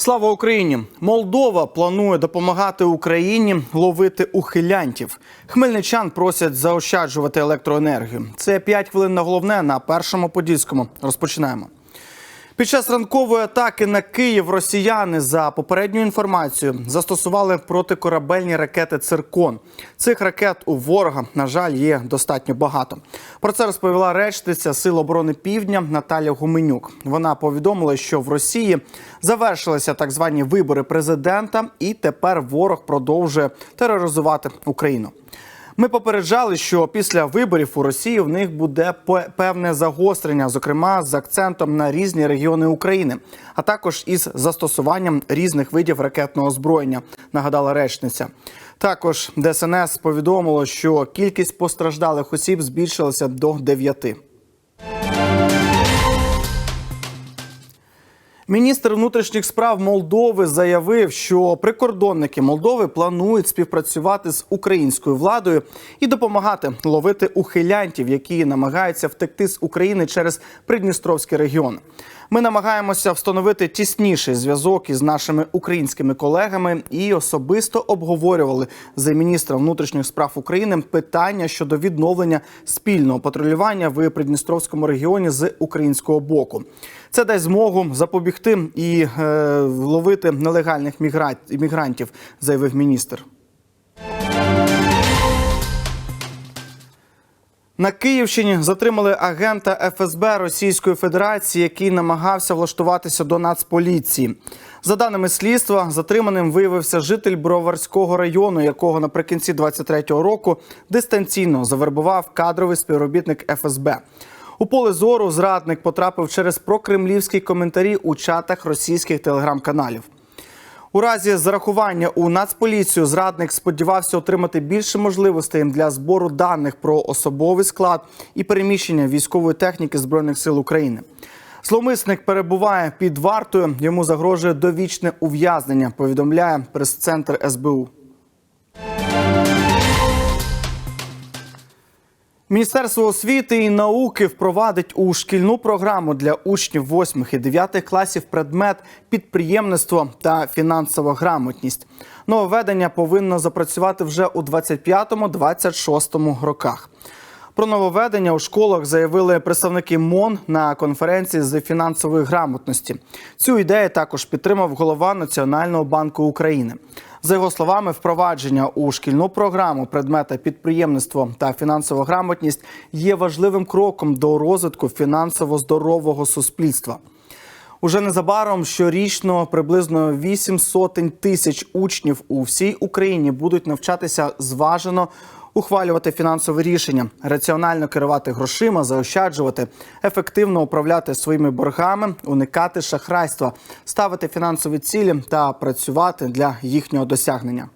Слава Україні! Молдова планує допомагати Україні ловити ухилянтів. Хмельничан просять заощаджувати електроенергію. Це 5 хвилин на головне на першому подільському. Розпочинаємо. Під час ранкової атаки на Київ росіяни за попередньою інформацією застосували протикорабельні ракети Циркон. Цих ракет у ворога, на жаль, є достатньо багато. Про це розповіла речниця Сил оборони Півдня Наталя Гуменюк. Вона повідомила, що в Росії завершилися так звані вибори президента, і тепер ворог продовжує тероризувати Україну. Ми попереджали, що після виборів у Росії в них буде пе- певне загострення, зокрема з акцентом на різні регіони України, а також із застосуванням різних видів ракетного озброєння. Нагадала речниця. Також ДСНС повідомило, що кількість постраждалих осіб збільшилася до дев'яти. Міністр внутрішніх справ Молдови заявив, що прикордонники Молдови планують співпрацювати з українською владою і допомагати ловити ухилянтів, які намагаються втекти з України через Придністровський регіон. Ми намагаємося встановити тісніший зв'язок із нашими українськими колегами і особисто обговорювали з міністром внутрішніх справ України питання щодо відновлення спільного патрулювання в Придністровському регіоні з українського боку. Це дасть змогу запобігти і е, ловити нелегальних мігра... мігрантів, заявив міністр. На Київщині затримали агента ФСБ Російської Федерації, який намагався влаштуватися до Нацполіції. За даними слідства, затриманим виявився житель Броварського району, якого наприкінці 23-го року дистанційно завербував кадровий співробітник ФСБ. У поле зору зрадник потрапив через прокремлівські коментарі у чатах російських телеграм-каналів. У разі зарахування у Нацполіцію зрадник сподівався отримати більше можливостей для збору даних про особовий склад і переміщення військової техніки збройних сил України. Зловмисник перебуває під вартою. Йому загрожує довічне ув'язнення. Повідомляє прес-центр СБУ. Міністерство освіти і науки впровадить у шкільну програму для учнів 8 і 9 класів предмет підприємництво та фінансова грамотність. Нововведення повинно запрацювати вже у 25-26 роках. Про нововведення у школах заявили представники МОН на конференції з фінансової грамотності. Цю ідею також підтримав голова Національного банку України. За його словами, впровадження у шкільну програму предмета підприємництво та фінансова грамотність є важливим кроком до розвитку фінансово здорового суспільства. Уже незабаром щорічно приблизно 8 сотень тисяч учнів у всій Україні будуть навчатися зважено ухвалювати фінансові рішення, раціонально керувати грошима, заощаджувати, ефективно управляти своїми боргами, уникати шахрайства, ставити фінансові цілі та працювати для їхнього досягнення.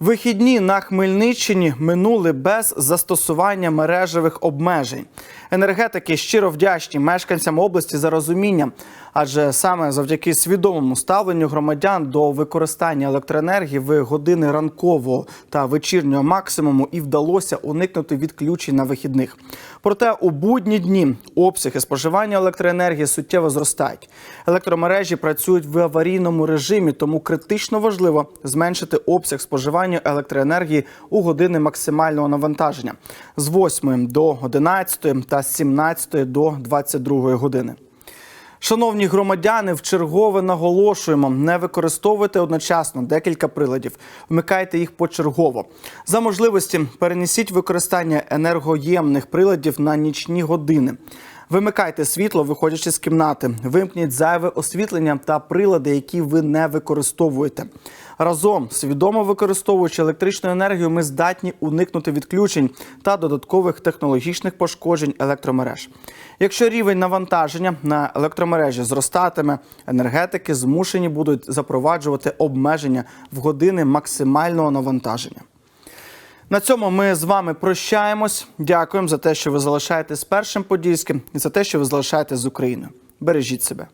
Вихідні на Хмельниччині минули без застосування мережевих обмежень. Енергетики щиро вдячні мешканцям області за розуміння, адже саме завдяки свідомому ставленню громадян до використання електроенергії в години ранкового та вечірнього максимуму і вдалося уникнути відключень на вихідних. Проте у будні дні обсяги споживання електроенергії суттєво зростають. Електромережі працюють в аварійному режимі, тому критично важливо зменшити обсяг споживання електроенергії у години максимального навантаження з 8 до 11 та з 17 до 22 години. Шановні громадяни, вчергове наголошуємо, не використовуйте одночасно декілька приладів, вмикайте їх почергово. За можливості перенесіть використання енергоємних приладів на нічні години. Вимикайте світло, виходячи з кімнати. Вимкніть зайве освітлення та прилади, які ви не використовуєте. Разом, свідомо використовуючи електричну енергію, ми здатні уникнути відключень та додаткових технологічних пошкоджень електромереж. Якщо рівень навантаження на електромережі зростатиме, енергетики змушені будуть запроваджувати обмеження в години максимального навантаження. На цьому ми з вами прощаємось. Дякуємо за те, що ви залишаєтесь першим подільським і за те, що ви залишаєтесь з Україною. Бережіть себе.